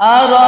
أرى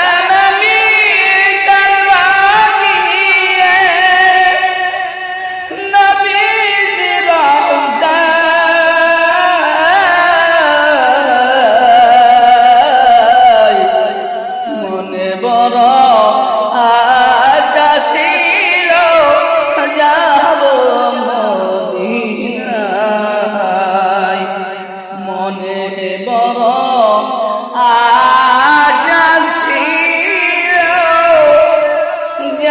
বাবা